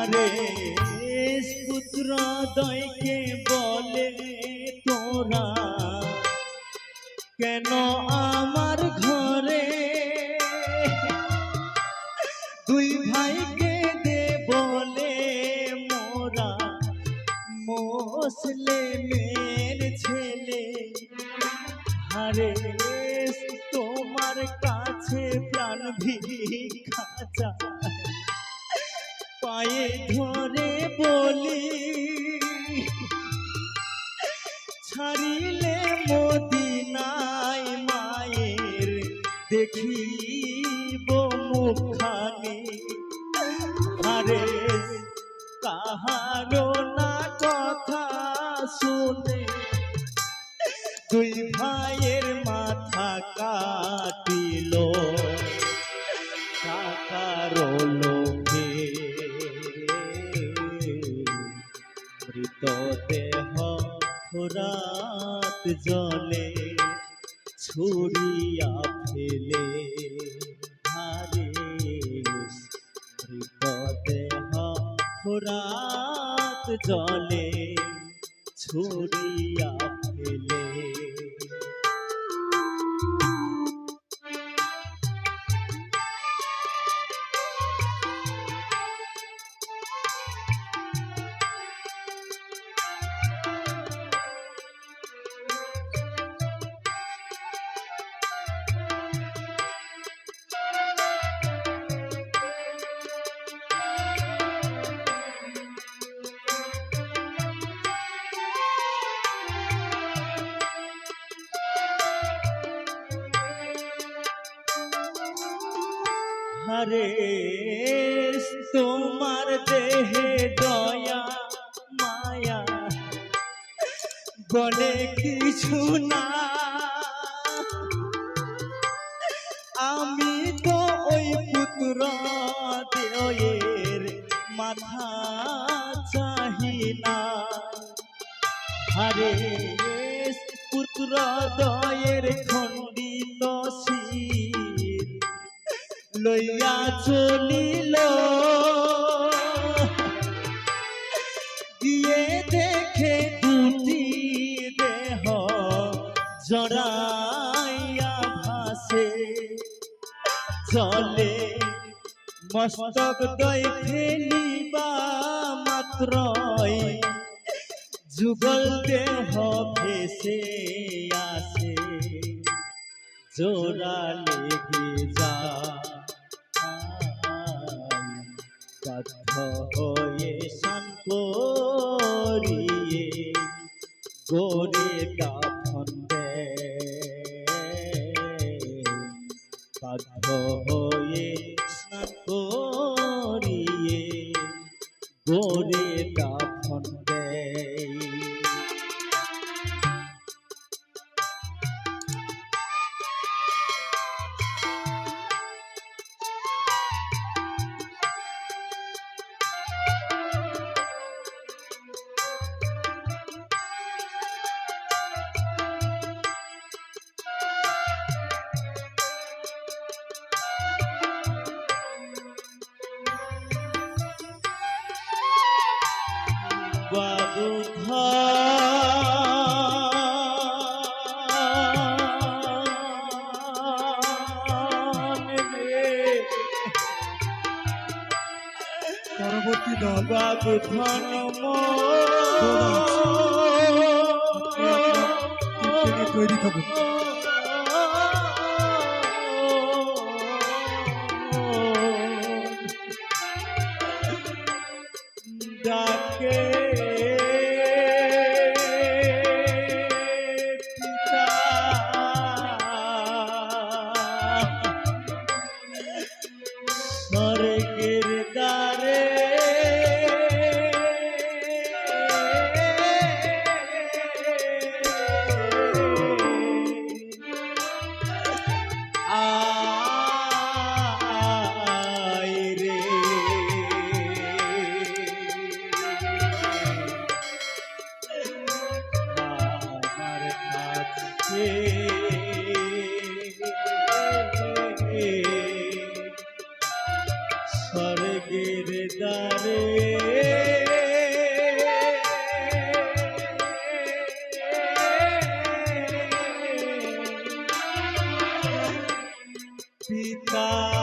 হারে পুত্র দয়কে বলে তোরা, কেন আমার ঘরে দুই ভাইকে দে বলে মোরা? মোসলেমের ছেলে, আরে তোমার কাছে প্রাণ ভিক্ষা চায়। পায়ে ধরে বলি ছাড়িলে মদিনায় মায়ের দেখিব মুখানি আরে কাহারো মৃতদেহ রাত জলে ছুড়িয়া ফেলে হারে মৃতদেহ রাত জলে ছুড়িয়া ফেলে হরে, তোমার দেহে দয়া, মায়া, বলে কিছু না। আমি তো ওই পুত্র দেয়ের মাথা চাহি না। হরে, পুত্র দয়ের খণ্ডিত শির লইয়া চলিল। গিয়ে দেখে দুটি দেহ জড়াইয়া ভাসে। চলে মস্তক দই ফেলিবা মাত্রই যুগল দেহ ভেসে আসে। জোড়া লেগে হয়ে শান করিয়ে গোরে দাফন বাধ্য হয়ে দেয়। বাবু পরবর্তী দল। বাবু ধন। তৈরি থাকুন। স্বর্গের দ্বারে পিতা